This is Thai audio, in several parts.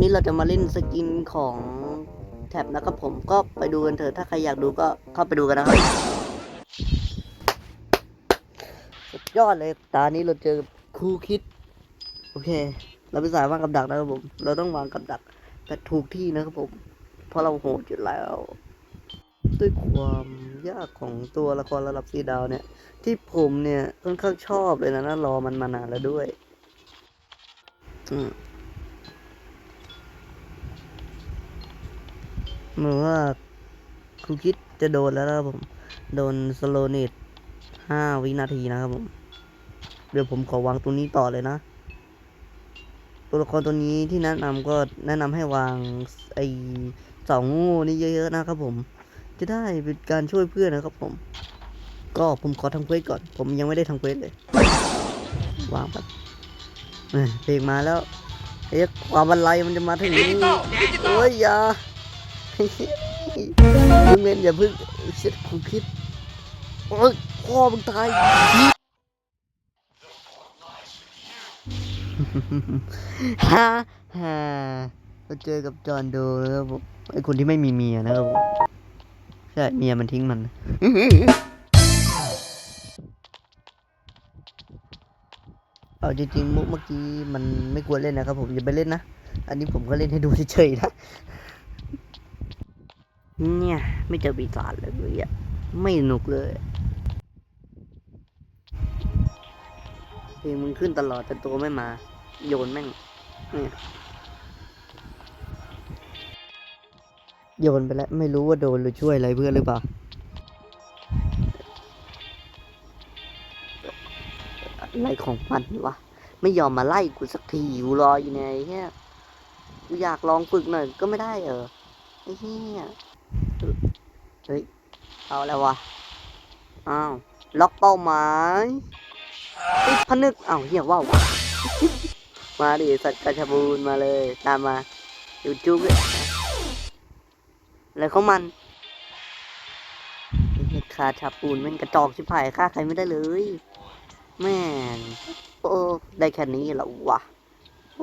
นี่เราจะมาเล่นสกินของแท็บนะครับผมก็ไปดูกันเถอะถ้าใครอยากดูก็เข้าไปดูกันนะครับสุดยอดเลยตานี้เราเจอครูคิด โอเค เราไปสายวางกับดักนะครับผม เราต้องวางกับดักแต่ถูกที่นะครับผม เพราะเราโหดอยู่แล้ว ด้วยความยากของตัวละครระดับสีดาวเนี่ย ที่ผมเนี่ยค่อนข้างชอบเลยนะนะรอมันมานานแล้วด้วย อืม เหมือนว่าครูคิดจะโดนแล้วนะครับผม โดนสโลเนตห้าวินาทีนะครับผม เดี๋ยวผมขอวางตัวนี้ต่อเลยนะ ตัวละครตัวนี้ที่แนะนำก็แนะนำให้วางไอเสาโง่นี่เยอะๆนะครับผม จะได้เป็นการช่วยเพื่อนนะครับผม ก็ผมขอทำเควสก่อน ผมยังไม่ได้ทำเควสเลย วางแบบเอ้ยเพลงมาแล้วเอ๊ะความบันไลมันจะมาถึงนี้เอ้ยอย่า มึงเล่นอย่าเพึ่งเช็ดกูคิดโอ้ยพ่อมึงตายฮ่าฮ่ามาเจอกับจอห์นโดนะครับผมไอคนที่ไม่มีเมียนะครับผมใช่เมียมันทิ้งมันเอาจริงๆมุกเมื่อกี้มันไม่ควรเล่นนะครับผมอย่าไปเล่นนะ อันนี้ผมก็เล่นให้ดูเฉยๆนะ เนี่ย ไม่เจอปีศาจเลยอะไม่สนุกเลยเพลงมึงขึ้นตลอดแต่ตัวไม่มา โยนแม่งเนี่ยโยนไปแล้ว ไม่รู้ว่าโดนหรือช่วยอะไรเพื่อนหรือเปล่าอะไรของมันวะ ไม่ยอมมาไล่กูสักทีกูรออยู่ไงเฮียกูอยากลองฝึกหน่อยก็ไม่ได้เออไอ้เฮีย เฮ้ย เอาแล้ววะ อ้าว ล็อกเป้าหมายติดพนึกอ้าวเฮียว่าวะมาดิสัตว์กระชบูนมาเลย ตามมาอยู่จุ๊บเลยอะไรของมันเฮียคาชาปูนม่งกระจอกชิบหายฆ่าใครไม่ได้เลย แม่โอ้ได้แค่นี้เหรอวะโอ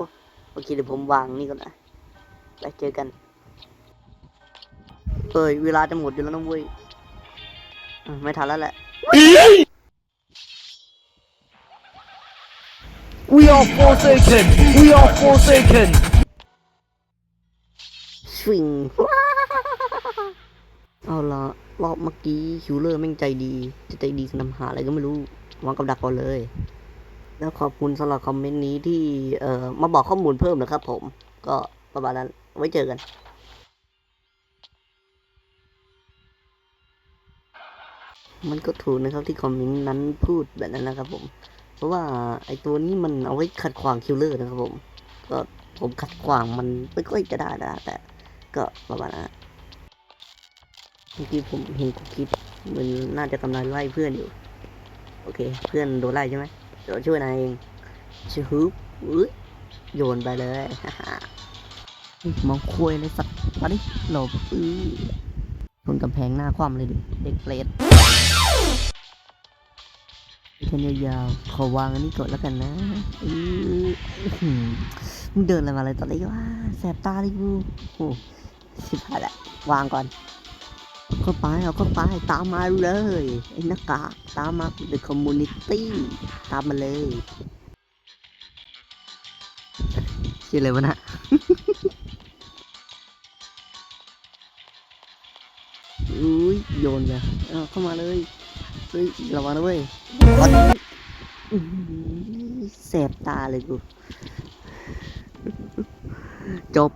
โอเคเดี๋ยวผมวางนี่ก่อนนะไปเจอกัน เอ้ยเวลาจะหมดอยู่แล้วนะเว้ยอะไม่ทันแล้วแหละ We are forsaken! We are forsaken! สวิง เอาละรอบเมื่อกี้คิวเลอร์แม่งใจดี จะใจดีสนำหาอะไรก็ไม่รู้วางกับดักก่อนเลย แล้วขอบคุณสำหรับคอมเมนต์นี้ที่เอ่อมาบอกข้อมูลเพิ่มนะครับผม ก็ประมาณนั้นไว้เจอกัน มันก็ถูกนะครับที่คอมเมนต์นั้นพูดแบบนั้นนะครับผม เพราะว่าไอตัวนี้มันเอาไว้ขัดขวางคิลเลอร์นะครับผม ก็ผมขัดขวางมันไม่ค่อยจะได้นะแต่ก็ประมาณนั้นเมื่อกี้ผมเห็นคุกคิดมันน่าจะกำลังไล่เพื่อนอยู่ โอเค เพื่อนโดนไล่ใช่ไหมเดี๋ยวช่วยนายเองชื่อฮึบอุ้ยโยนไปเลยมองคุยเลยสักมาดิหลบอื้อ นกำแพงหน้าคว่ำเลยดิเด็กเปรตแค่ยาวๆขอวางอันนี้ก่อนแล้วกันนะอือมึงเดินอะไรมาอะไรตอนนี้วะแสบตาเลยกูโอ้ชิบหาละวางก่อนเข้าไปเอาเข้าไปตามมาเลยไอ้หน้ากาตามมา The Community ตามมาเลยชื่ออะไรวะนะ ดนเลยเอาเข้ามาเลยเฮ้ยระวังนะเว้ยแสบตาเลยกู จบ